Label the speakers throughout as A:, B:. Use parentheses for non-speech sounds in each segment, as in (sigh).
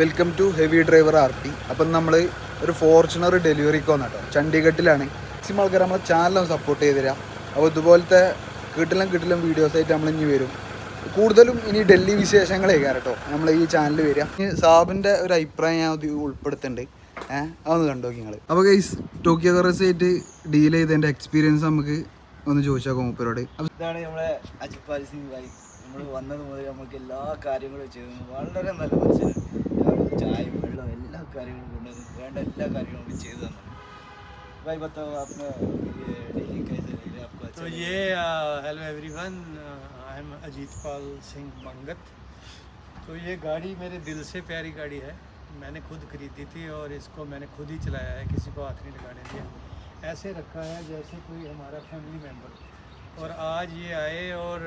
A: Welcome to heavy driver R T അപ്പം നമ്മൾ ഒരു ഫോർച്യൂണർ ഡെലിവറിക്ക് വന്ന കേട്ടോ ചണ്ഡീഗഡിലാണ്. മാക്സിമം ആൾക്കാർ നമ്മളെ ചാനൽ സപ്പോർട്ട് ചെയ്ത് തരാം. അപ്പോൾ ഇതുപോലത്തെ കിട്ടിലും കിട്ടിലും വീഡിയോസ് ആയിട്ട് നമ്മൾ ഇനി വരും. കൂടുതലും ഇനി ഡൽഹി വിശേഷങ്ങളേ കേട്ടോ. നമ്മൾ ഈ ചാനൽ വരിക. ഇനി സാബിന്റെ ഒരു അഭിപ്രായം ഞാൻ ഉൾപ്പെടുത്തുന്നുണ്ട്. ഏഹ് അതൊന്ന് കണ്ടോ നിങ്ങൾ അപ്പോൾ ഗൈസ് ടോക്കിയോ കറസ് ആയിട്ട് ഡീൽ ചെയ്തതിന്റെ എക്സ്പീരിയൻസ് നമുക്ക് ഒന്ന് ചോദിച്ചാൽ മൂപ്പരോട്.
B: ഇതാണ് നമ്മളെ അജിപ്പാൽ സിംഗ് ഭായി നമ്മൾ വന്നത് മുതൽ നമുക്ക് എല്ലാ കാര്യങ്ങളും ചെയ്തു വളരെ നല്ല മനുഷ്യനാണ് രാവിലെ ചായയും വെള്ളം എല്ലാ കാര്യങ്ങളും കൊണ്ടുവന്ന് വേണ്ട എല്ലാ കാര്യങ്ങളും നമുക്ക് ചെയ്തു തന്നു भाई बताओ आपने ये डेली कैसे लग रहा है आपको अच्छा
C: तो
B: लग
C: ये hello everyone I am Ajit Pal Singh Mangat तो ये गाड़ी मेरे दिल से प्यारी गाड़ी है मैंने खुद खरीदी थी और इसको मैंने खुद ही चलाया है किसी को हाथ नहीं लगाने दिया ऐसे रखा है जैसे कोई हमारा फैमिली मेम्बर और आज ये आए और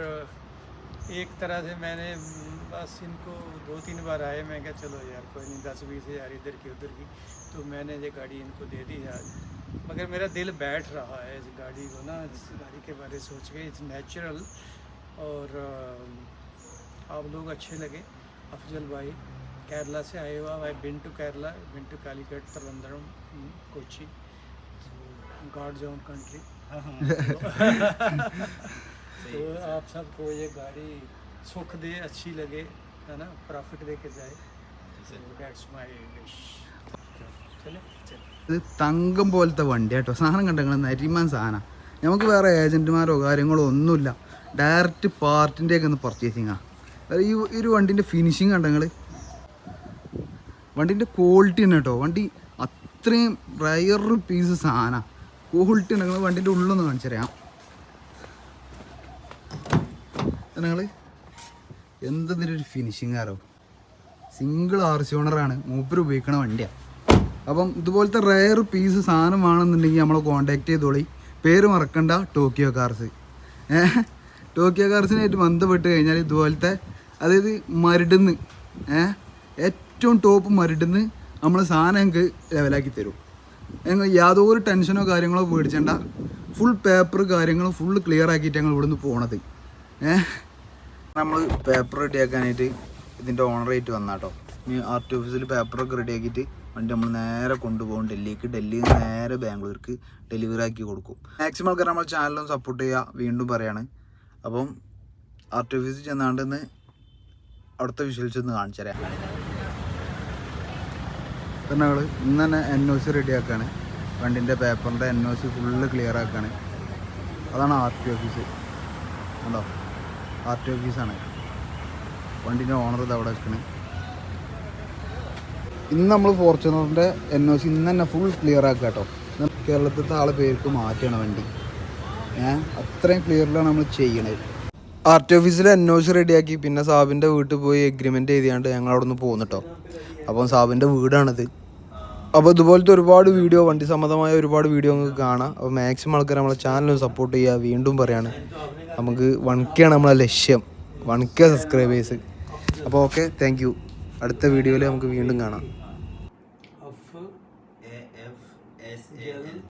C: एक तरह से मैंने बस इनको दो तीन बार आए मैं क्या चलो यार कोई नहीं दस बीस हज़ार इधर की उधर की। तो मैंने ये गाड़ी इनको दे दी है आज मगर मेरा दिल बैठ रहा है इस गाड़ी को ना इस गाड़ी के बारे सोच के इट्स नेचुरल। और आप लोग अच्छे लगे। अफजल भाई केरला से आए हुआ भाई been to Kerala been to Calicut Trivandrum Kochi God's own country. (laughs) (laughs) तो आप सबको ये गाड़ी सुख दे अच्छी लगे है ना प्रॉफिट दे के जाए दैट्स माय विश चले चले
A: ഇത് തങ്കം പോലത്തെ വണ്ടി കേട്ടോ സാധനം കണ്ടെങ്കിൽ നരിമാൻ സാധനം നമുക്ക് വേറെ ഏജൻറ്റുമാരോ കാര്യങ്ങളോ ഒന്നുമില്ല ഡയറക്റ്റ് പാർട്ടിൻ്റെ ഒക്കെ ഒന്ന് പർച്ചേസിങ് ആ ഈ ഈ ഒരു വണ്ടിൻ്റെ ഫിനിഷിങ് കണ്ടെങ്കിൽ വണ്ടിൻ്റെ ക്വാളിറ്റി തന്നെ കേട്ടോ വണ്ടി അത്രയും റയർ പീസ് സാധനം ക്വാളിറ്റി ഉണ്ടെങ്കിൽ വണ്ടിൻ്റെ ഉള്ളൊന്ന് കാണിച്ചു തരാം നിങ്ങൾ എന്തെങ്കിലും ഒരു ഫിനിഷിങ് ആരോ സിംഗിൾ ആർസി ഓണറാണ് മൂപ്പർ ഉപയോഗിക്കണ വണ്ടിയാണ് അപ്പം ഇതുപോലത്തെ റയർ പീസ് സാധനം വേണമെന്നുണ്ടെങ്കിൽ നമ്മളെ കോൺടാക്റ്റ് ചെയ്തോളി. പേര് മറക്കണ്ട. ടോക്കിയോ കാർസ് ഏഹ് ടോക്കിയോ കാർസിനായിട്ട് ബന്ധപ്പെട്ട് കഴിഞ്ഞാൽ ഇതുപോലത്തെ അതായത് മരുടുന്ന് ഏഹ് ഏറ്റവും ടോപ്പ് മരുടുന്ന് നമ്മൾ സാധനം ഞങ്ങൾക്ക് ലെവലാക്കി തരും. ഞങ്ങൾ യാതൊരു ടെൻഷനോ കാര്യങ്ങളോ പേടിച്ചേണ്ട. ഫുൾ പേപ്പർ കാര്യങ്ങളും ഫുൾ ക്ലിയർ ആക്കിയിട്ട് ഞങ്ങൾ ഇവിടുന്ന് പോണത്. ഏഹ് നമ്മൾ പേപ്പർ റെഡിയാക്കാനായിട്ട് ഇതിന്റെ ഓണറായിട്ട് വന്നാട്ടോ. ഇനി ആർ ഓഫീസിൽ പേപ്പറൊക്കെ റെഡിയാക്കിയിട്ട് വണ്ടി നമ്മൾ നേരെ കൊണ്ടുപോകും ഡൽഹിക്ക്. ഡൽഹിയിൽ നിന്ന് നേരെ ബാംഗ്ലൂർക്ക് ഡെലിവറി ആക്കി കൊടുക്കും. മാക്സിമം ആൾക്കാർ നമ്മൾ ചാനലും സപ്പോർട്ട് ചെയ്യുക വീണ്ടും പറയാണ്. അപ്പം ആർ ടി ഓഫീസിൽ ചെന്നാണ്ടെന്ന് അവിടുത്തെ വിഷ്വൽസ് ഒന്ന് കാണിച്ചു തരാം. ഞങ്ങൾ ഇന്ന് തന്നെ എൻ ഒ സി റെഡിയാക്കാണ് വണ്ടിന്റെ പേപ്പറിന്റെ N O C full clear ആക്കാണ്. അതാണ് ആർ ടി ഓഫീസ് കണ്ടോ? ആർ ടി ഓഫീസാണ് വണ്ടിന്റെ ഓണർ ഇത് അവിടെ വെക്കണേ ഇന്ന് നമ്മൾ ഫോർച്യൂണറിന്റെ എൻ ഒ സി ഇന്ന് തന്നെ ഫുൾ ക്ലിയർ ആക്കുക കേട്ടോ. കേരളത്തിലത്തെ ആളെ പേർക്ക് മാറ്റണം വണ്ടി. ഏഹ് അത്രയും ക്ലിയറിലാണ് നമ്മൾ ചെയ്യണത്. ആർ ടി ഓഫീസിൽ എൻ ഒ സി റെഡിയാക്കി പിന്നെ സാബിന്റെ വീട്ടിൽ പോയി എഗ്രിമെന്റ് എഴുതിയാണ്ട് ഞങ്ങൾ അവിടെ നിന്ന് പോകുന്നു കേട്ടോ അപ്പം സാബിന്റെ വീടാണിത്. അപ്പോൾ ഇതുപോലത്തെ ഒരുപാട് വീഡിയോ വണ്ടി സംബന്ധമായ ഒരുപാട് വീഡിയോ നിങ്ങൾക്ക് കാണാം. അപ്പോൾ മാക്സിമം ആൾക്കാർ നമ്മളെ ചാനൽ സപ്പോർട്ട് ചെയ്യുക. വീണ്ടും പറയാണ്. നമുക്ക് വൺ കെ ആണ് നമ്മളെ ലക്ഷ്യം. വൺ കെ സബ്സ്ക്രൈബേഴ്സ് അപ്പോൾ ഓക്കെ താങ്ക് യു അടുത്ത വീഡിയോയിൽ നമുക്ക് വീണ്ടും കാണാം.